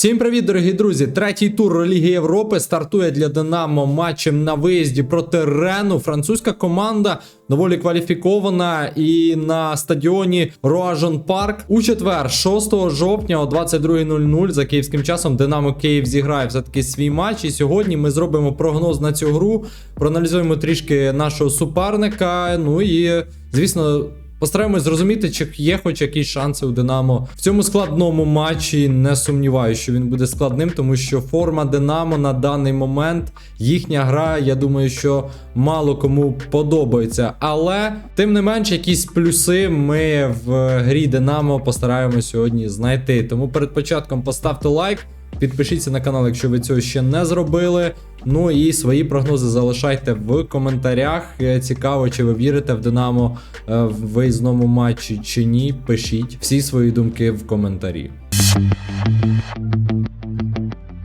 Всім привіт, дорогі друзі! Третій тур Ліги Європи стартує для Динамо матчем на виїзді проти Рену. Французька команда доволі кваліфікована і на стадіоні Роажон Парк у четвер, 6 жовтня о 22.00 за київським часом Динамо Київ зіграє все-таки свій матч. І сьогодні ми зробимо прогноз на цю гру, проаналізуємо трішки нашого суперника. Ну і звісно. Постараємось зрозуміти, чи є хоч якісь шанси у Динамо в цьому складному матчі. Не сумніваюся, що він буде складним, тому що форма Динамо на даний момент, їхня гра, я думаю, що мало кому подобається. Але тим не менш, якісь плюси ми в грі Динамо постараємось сьогодні знайти. Тому перед початком поставте лайк. Підпишіться на канал, якщо ви цього ще не зробили. Ну і свої прогнози залишайте в коментарях. Е, Цікаво, чи ви вірите в Динамо е, в виїзному матчі чи ні. Пишіть всі свої думки в коментарі.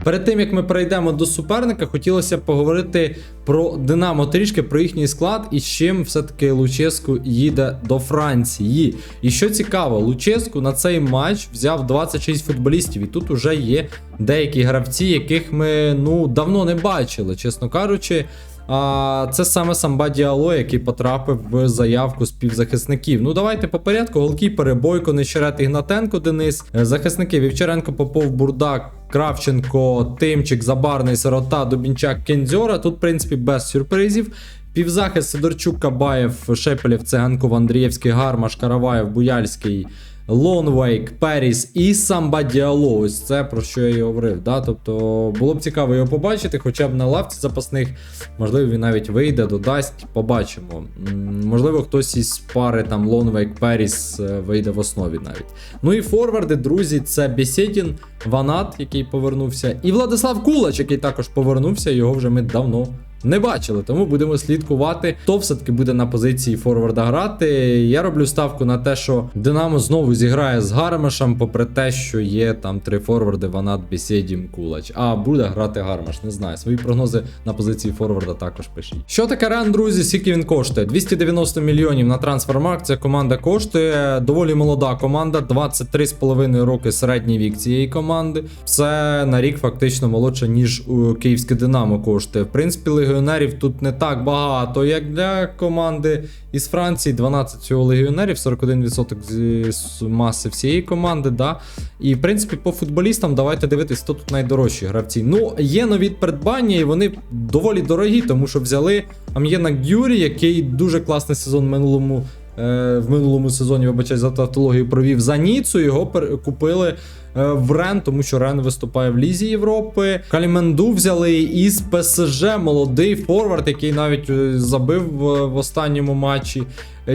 Перед тим як ми перейдемо до суперника, хотілося б поговорити про Динамо трішки про їхній склад і з чим все-таки Луческу їде до Франції. І що цікаво, Луческу на цей матч взяв 26 футболістів, і тут уже є деякі гравці, яких ми ну давно не бачили, чесно кажучи. А це саме Самба Діало, який потрапив в заявку співзахисників. Ну давайте по порядку. Голкіпери Бойко, Нещерет, Ігнатенко, Денис, захисники Вівчаренко, Попов, Бурдак, Кравченко, Тимчик, Забарний, Сирота, Дубінчак, Кензьора. Тут, в принципі, без сюрпризів. Півзахист Сидорчук, Кабаєв, Шепелєв, Циганков, Андрієвський, Гармаш, Караваєв, Буяльський. Лонвейк, Періс і Самба Діало. Ось це про що я і говорив. Да? Тобто було б цікаво його побачити, хоча б на лавці запасних. Можливо, він навіть вийде, додасть, побачимо. Можливо, хтось із пари там Лонвейк, Періс е, вийде в основі навіть. Ну і форварди, друзі, це Бесєдін, Ванат, який повернувся, і Владислав Кулач, який також повернувся. Його вже ми давно не бачили, тому будемо слідкувати, хто все-таки буде на позиції форварда грати. Я роблю ставку на те, що Динамо знову зіграє з Гармашем, попри те, що є там три форварди: Ванат, Бесєдім, Кулач. А буде грати Гармаш, не знаю. Свої прогнози на позиції форварда також пишіть. Що таке Рен, друзі? Скільки він коштує? 290 мільйонів на трансфермарк. Ця команда коштує. Доволі молода команда, 23,5 роки середній вік цієї команди. Це на рік фактично молодше, ніж у київське Динамо коштує. В принципі, легіонерів тут не так багато, як для команди із Франції. 12 всього легіонерів, 41% з маси всієї команди. Да? І в принципі, по футболістам давайте дивитись, хто тут найдорожчі гравці. Ну, є нові придбання, і вони доволі дорогі, тому що взяли Ам'єна Гюрі, який дуже класний сезон в минулому. е, В минулому сезоні, вибачаю, за тавтологію провів за Ніцу. Його купили в Рен, тому що Рен виступає в Лізі Європи. Каліменду взяли із ПСЖ, молодий форвард, який навіть е, забив в, в останньому матчі е,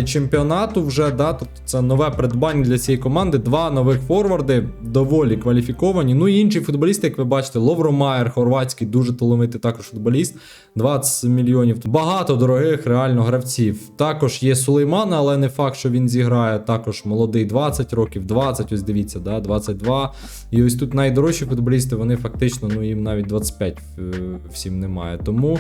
чемпіонату. Вже да, тобто це нове придбання для цієї команди. Два нових форварди, доволі кваліфіковані. Ну і інші футболісти, як ви бачите, Ловро Майер, хорватський, дуже талановитий також футболіст. 20 мільйонів. Багато дорогих реально гравців. Також є Сулейман, але не факт, що він зіграє. Також молодий 20 років, 20, ось дивіться, да, 22. І ось тут найдорожчі футболісти, вони фактично, ну їм навіть 25 е, всім немає. Тому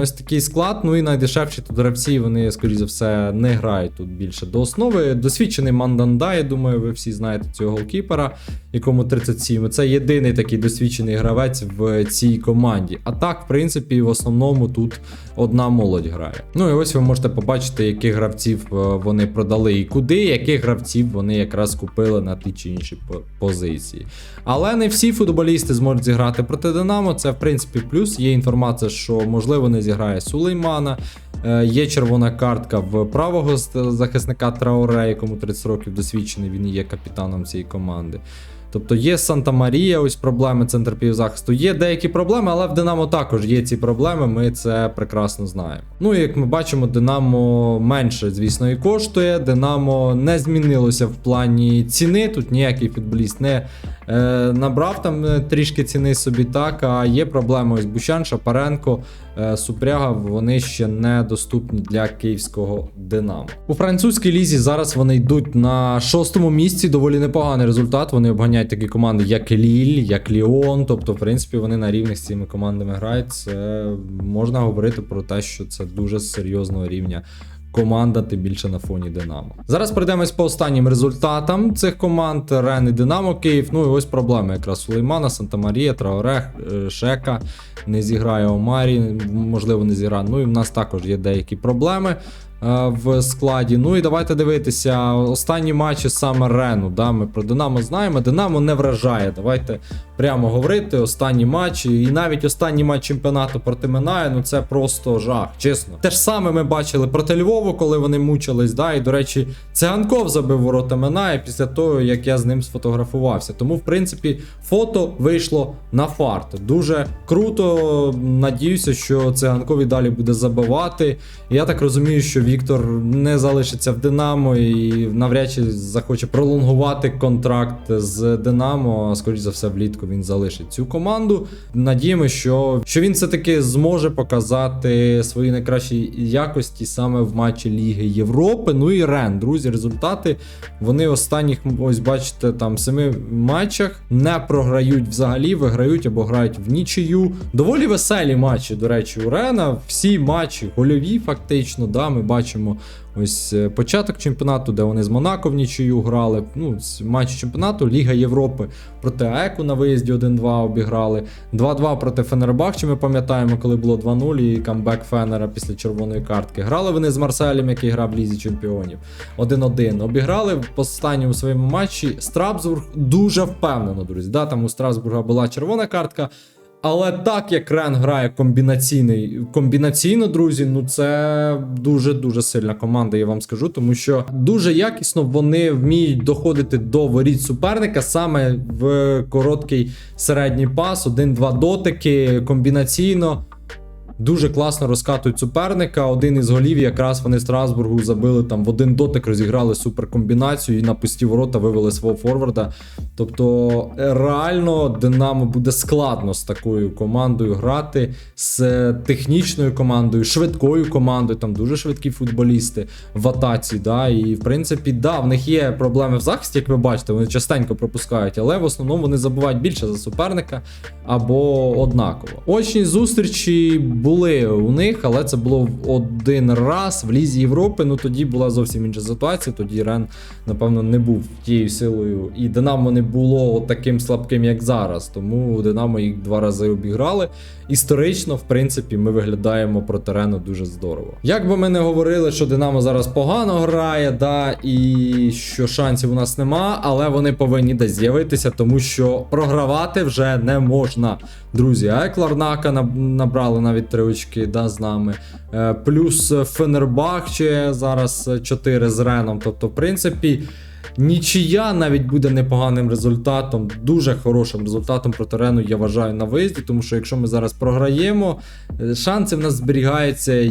ось такий склад. Ну і найдешевші тут гравці, вони, скоріш за все, не грають тут більше до основи. Досвідчений Манданда, я думаю, ви всі знаєте цього голкіпера, якому 37. Це єдиний такий досвідчений гравець в цій команді. А так, в принципі, в основному тут одна молодь грає. Ну і ось ви можете побачити, яких гравців е, вони продали і куди, яких гравців вони якраз купили на ті чи інші позиції. Але не всі футболісти зможуть зіграти проти Динамо. Це в принципі плюс. Є інформація, що можливо не зіграє Сулеймана. Е, Є червона картка в правого захисника Трауре, якому 30 років досвідчений, він є капітаном цієї команди. Тобто є Санта Марія, ось проблеми центр півзахисту. Є деякі проблеми, але в Динамо також є ці проблеми. Ми це прекрасно знаємо. Ну і як ми бачимо, Динамо менше, звісно, і коштує. Динамо не змінилося в плані ціни. Тут ніякий футболіст не е, набрав там е, трішки ціни собі так. А є проблеми ось Бущан, Шапаренко, Супряга. Вони ще не доступні для київського Динамо. У французькій лізі зараз вони йдуть на шостому місці. Доволі непоганий результат. Вони обганяють такі команди, як Ліль, як Ліон. Тобто, в принципі, вони на рівних з цими командами грають. Це можна говорити про те, що це дуже серйозного рівня команда, тим більше на фоні Динамо. Зараз пройдемось по останнім результатам цих команд: Рен і Динамо Київ. Ну і ось проблеми якраз Сулеймана, Санта Марія, Траорех, е, Шека. Не зіграє Омарі, можливо, не зіграє. Ну і в нас також є деякі проблеми в складі. Ну і давайте дивитися. Останні матчі саме Рену. Да, Ми про Динамо знаємо. Динамо не вражає. Давайте прямо говорити. Останні матчі. І навіть останній матч чемпіонату проти Минає, ну це просто жах. Чесно. Те ж саме ми бачили проти Львову, коли вони мучились. Да, І, до речі, Циганков забив ворота Минає після того, як я з ним сфотографувався. Тому, в принципі, фото вийшло на фарт. Дуже круто. Надіюся, що Циганков і далі буде забивати. Я так розумію, що Віктор не залишиться в Динамо і навряд чи захоче пролонгувати контракт з Динамо. А скоріш за все, влітку він залишить цю команду. Надіємося, що, що він все-таки зможе показати свої найкращі якості саме в матчі Ліги Європи. Ну і Рен, друзі, результати. Вони останніх, ось бачите, там семи матчах не програють взагалі, виграють або грають в нічию. Доволі веселі матчі, до речі, у Рена. Всі матчі гольові, фактично. Да, Ми бачимо ось е, початок чемпіонату, де вони з Монако в нічию грали. Ну, з матчі чемпіонату, Ліга Європи проти АЕКу на виїзді 1-2 обіграли. 2-2 проти Фенербахчі, ми пам'ятаємо, коли було 2-0 і камбек Фенера після червоної картки. Грали вони з Марселем, який грав в Лізі Чемпіонів. 1-1. Обіграли в останньому своєму матчі Страсбург дуже впевнено, друзі. Да, там у Страсбурга була червона картка. Але так як Рен грає комбінаційний комбінаційно, друзі, ну це дуже дуже сильна команда, я вам скажу, тому що дуже якісно вони вміють доходити до воріт суперника саме в короткий середній пас, один-два дотики комбінаційно. Дуже класно розкатують суперника. Один із голів, якраз вони Страсбургу забили там в один дотик, розіграли суперкомбінацію і на пусті ворота вивели свого форварда. Тобто, реально Динамо буде складно з такою командою грати, з технічною командою, швидкою командою. Там дуже швидкі футболісти в атаці. Да, І в принципі, да, в них є проблеми в захисті, як ви бачите, вони частенько пропускають, але в основному вони забувають більше за суперника або однаково. Очні зустрічі були у них, але це було в один раз в Лізі Європи. Ну тоді була зовсім інша ситуація. Тоді Рен, напевно, не був тією силою, і Динамо не було таким слабким, як зараз. Тому Динамо їх два рази обіграли. Історично, в принципі, ми виглядаємо проти Рену дуже здорово. Як би ми не говорили, що Динамо зараз погано грає, да, і що шансів у нас нема, але вони повинні десь з'явитися, тому що програвати вже не можна. Друзі, а як Ларнака набрали навіть три очки да, з нами. Плюс Плюс Фенербахче зараз 4 з Реном. Тобто, в принципі. Нічия навіть буде непоганим результатом, дуже хорошим результатом проти Рену, я вважаю, на виїзді, тому що якщо ми зараз програємо, е, шанси в нас зберігаються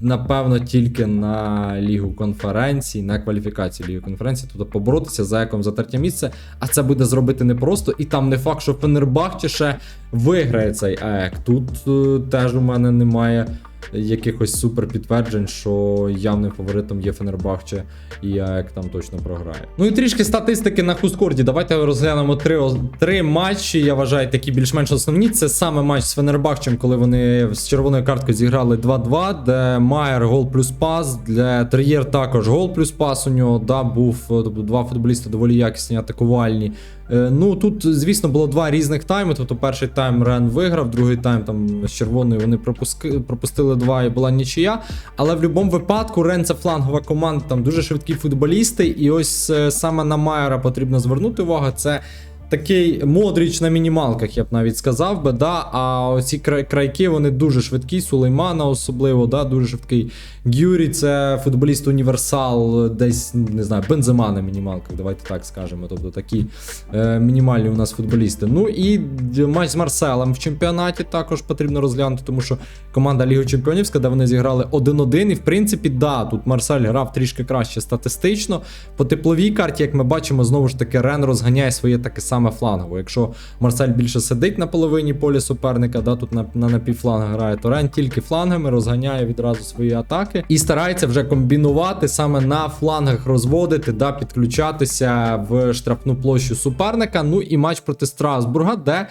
напевно тільки на Лігу конференцій, на кваліфікацію лігу конференції, тобто поборотися за яком за третє місце. А це буде зробити непросто. І там не факт, що Фенербахче ще виграє цей АЕК. Тут е, теж у мене немає якихось супер підтверджень, що явним фаворитом є Фенербахче і АЕК там точно програє. Ну і трішки статистики на Хускорді. Давайте розглянемо три, три матчі. Я вважаю, такі більш-менш основні. Це саме матч з Фенербахчем, коли вони з червоною карткою зіграли 2-2, де Майер гол плюс пас, для Тер'єр також гол плюс пас у нього. Да, був е, тобто два футболісти доволі якісні, атакувальні. Е, Ну тут, звісно, було два різних тайми. Тобто перший тайм Рен виграв, другий тайм там з червоною вони пропуски, пропустили два і була нічия. Але в будь-якому випадку Рен це флангова команда, там дуже швидкі футболісти. І ось е, саме на Майера потрібно звернути увагу. Це такий модріч на мінімалках, я б навіть сказав би. да. А оці крайки вони дуже швидкі. Сулеймана особливо, да, дуже швидкий. Гюрі це футболіст універсал, десь не знаю, бензема на мінімалках, давайте так скажемо. Тобто такі е, мінімальні у нас футболісти. Ну і матч з Марселем в чемпіонаті також потрібно розглянути, тому що команда Ліги Чемпіонівська, де вони зіграли 1-1. І в принципі, да, тут Марсель грав трішки краще статистично. По тепловій карті, як ми бачимо, знову ж таки Рен розганяє своє таке саме флангове. Якщо Марсель більше сидить на половині полі суперника, да, тут на, на напівфланг грає, то Рен тільки флангами розганяє відразу свої атаки і старається вже комбінувати саме на флангах розводити, да, підключатися в штрафну площу суперника. Ну і матч проти Страсбурга, де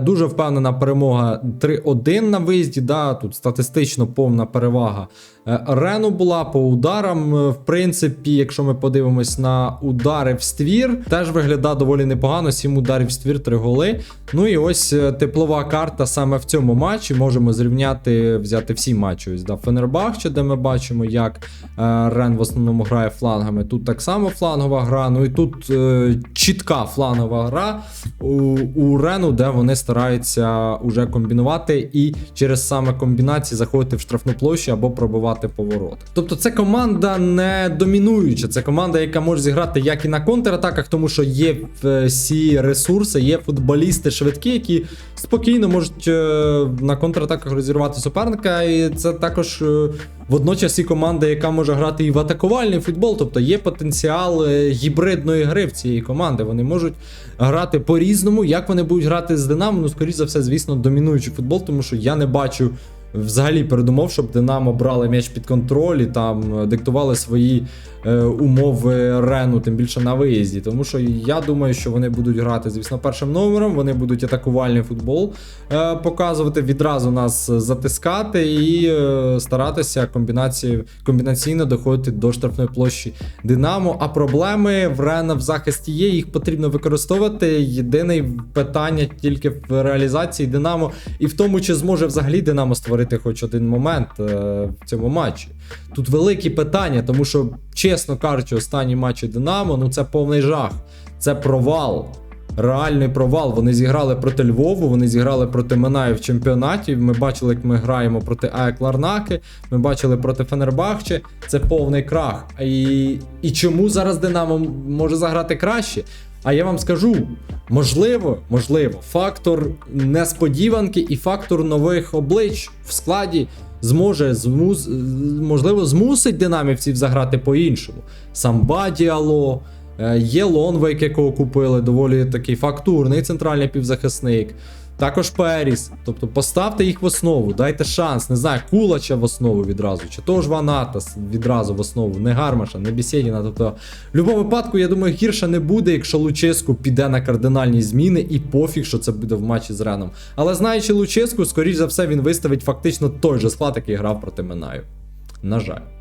Дуже впевнена перемога 3-1 на виїзді. Да, тут статистично повна перевага Е, Рену була по ударам. Е, В принципі, якщо ми подивимось на удари в ствір, теж виглядає доволі непогано. 7 ударів в ствір, 3 голи. Ну і ось е, теплова карта саме в цьому матчі. Можемо зрівняти, взяти всі матчі. Ось да, Фенербахче, де ми бачимо, як е, Рен в основному грає флангами. Тут так само флангова гра. Ну і тут е, чітка флангова гра у, у Рену, де вони стараються уже комбінувати і через саме комбінації заходити в штрафну площу або пробивати поворот. Тобто це команда не домінуюча, це команда, яка може зіграти як і на контратаках, тому що є е, всі ресурси, є футболісти швидкі, які спокійно можуть е, на контратаках розірвати суперника. І це також е, водночас і команда, яка може грати і в атакувальний футбол. Тобто є потенціал е, гібридної гри в цієї команди. Вони можуть грати по-різному. Як вони будуть грати з Динамо? Ну, скоріш за все, звісно, домінуючий футбол, тому що я не бачу. Взагалі передумов, щоб Динамо брали м'яч під контроль і там диктували свої умови Рену, тим більше на виїзді. Тому що я думаю, що вони будуть грати, звісно, першим номером, вони будуть атакувальний футбол е, показувати, відразу нас затискати і е, старатися комбінації, комбінаційно доходити до штрафної площі Динамо. А проблеми в Рена в захисті є, їх потрібно використовувати. Єдине питання тільки в реалізації Динамо і в тому, чи зможе взагалі Динамо створити хоч один момент е, в цьому матчі. Тут великі питання, тому що, чесно кажучи, останні матчі Динамо ну це повний жах, це провал. Реальний провал. Вони зіграли проти Львову, вони зіграли проти Минаю в чемпіонаті. Ми бачили, як ми граємо проти АЕК Ларнаки, ми бачили проти Фенербахче. Це повний крах. І, і чому зараз Динамо може заграти краще? А я вам скажу, можливо, можливо, фактор несподіванки і фактор нових облич в складі зможе змус, можливо змусить динамівців заграти по-іншому. Самба Діало, е, є Лонвейк, якого купили, доволі такий фактурний центральний півзахисник. Також Періс. Тобто поставте їх в основу, дайте шанс. Не знаю, Кулача в основу відразу, чи того ж Ванатас відразу в основу, не Гармаша, не Бісєдіна. Тобто, в будь-якому випадку, я думаю, гірше не буде, якщо Луческу піде на кардинальні зміни, і пофіг, що це буде в матчі з Реном. Але знаючи Луческу, скоріш за все, він виставить фактично той же склад, який грав проти Минаю. На жаль.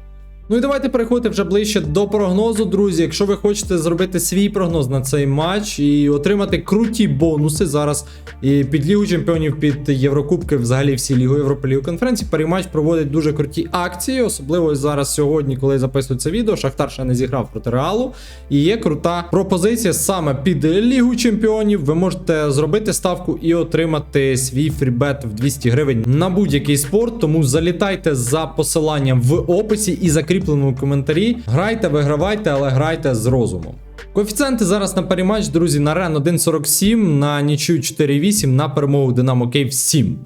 Ну і давайте переходити вже ближче до прогнозу, друзі. Якщо ви хочете зробити свій прогноз на цей матч і отримати круті бонуси зараз і під Лігу Чемпіонів, під Єврокубки, взагалі всі Лігу Європи Лігу конференції, Паріматч проводить дуже круті акції, особливо зараз сьогодні, коли записую це відео, Шахтар ще не зіграв проти Реалу. І є крута пропозиція саме під Лігу Чемпіонів. Ви можете зробити ставку і отримати свій фрібет в 200 гривень на будь-який спорт. Тому залітайте за посиланням в описі і закріпленому коментарі. Грайте, вигравайте, але грайте з розумом. Коефіцієнти зараз на паріматч, друзі, на Рен 1.47, на нічю 4.8, на перемогу Динамо Київ 7.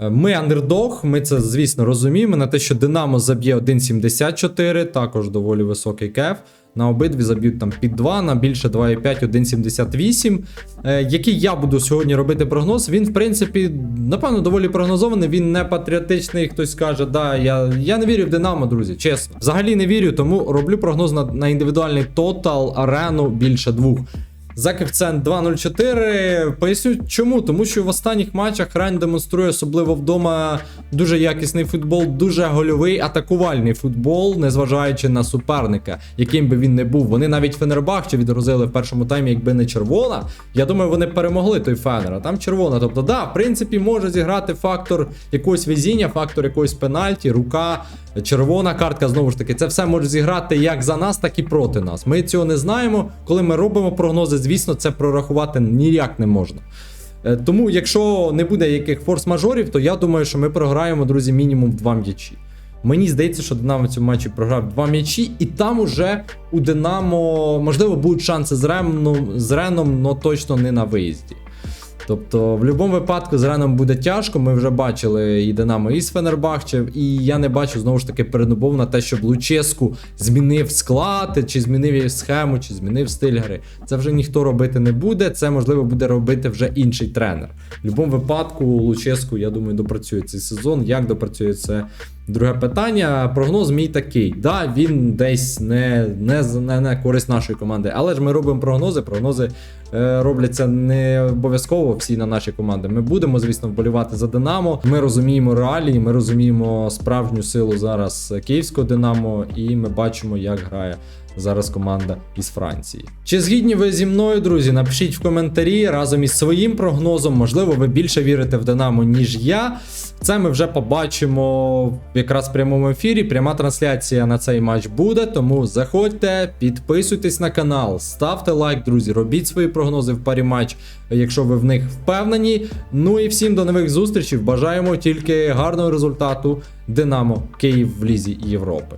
Е, Ми андердог, ми це, звісно, розуміємо. На те, що Динамо заб'є 1.74, також доволі високий кеф. На обидві заб'ють там під 2, на більше 2,5, 1,78. Е, який я буду сьогодні робити прогноз, він, в принципі, напевно, доволі прогнозований. Він не патріотичний. Хтось каже, да, я, я не вірю в Динамо, друзі. Чесно. Взагалі не вірю, тому роблю прогноз на, на індивідуальний тотал арену більше двох. За коефіцієнт 2.04. Поясню чому. Тому що в останніх матчах Райн демонструє, особливо вдома, дуже якісний футбол, дуже гольовий атакувальний футбол, незважаючи на суперника, яким би він не був. Вони навіть Фенербахче відгрузили в першому таймі, якби не червона. Я думаю, вони перемогли той Фенер, а там червона. Тобто, да, в принципі, може зіграти фактор якогось везіння, фактор якогось пенальті, рука. Червона картка, знову ж таки, це все може зіграти як за нас, так і проти нас. Ми цього не знаємо. Коли ми робимо прогнози, звісно, це прорахувати ніяк не можна. Е, Тому, якщо не буде яких форс-мажорів, то я думаю, що ми програємо, друзі, мінімум два м'ячі. Мені здається, що Динамо в цьому матчі програв два м'ячі, і там уже у Динамо, можливо, будуть шанси з Реном, з Реном, але точно не на виїзді. Тобто, в будь-якому випадку з Реном буде тяжко. Ми вже бачили і Динамо, і з Фенербахче, і я не бачу знову ж таки передумов на те, щоб Луческу змінив склад, чи змінив її схему, чи змінив стиль гри. Це вже ніхто робити не буде. Це можливо буде робити вже інший тренер. В будь-якому випадку Луческу, я думаю, допрацює цей сезон. Як допрацює це Друге питання. Прогноз мій такий. Да, він десь не, не, не, не користь нашої команди, але ж ми робимо прогнози. Прогнози е, робляться не обов'язково всі на наші команди. Ми будемо, звісно, вболівати за Динамо. Ми розуміємо реалії, ми розуміємо справжню силу зараз київського Динамо, і ми бачимо, як грає зараз команда із Франції. Чи згідні ви зі мною, друзі? Напишіть в коментарі разом із своїм прогнозом. Можливо, ви більше вірите в Динамо, ніж я. Це ми вже побачимо якраз в прямому ефірі. Пряма трансляція на цей матч буде. Тому заходьте, підписуйтесь на канал, ставте лайк, друзі, робіть свої прогнози в парі матч, якщо ви в них впевнені. Ну і всім до нових зустрічей. Бажаємо тільки гарного результату Динамо Київ в Лізі Європи.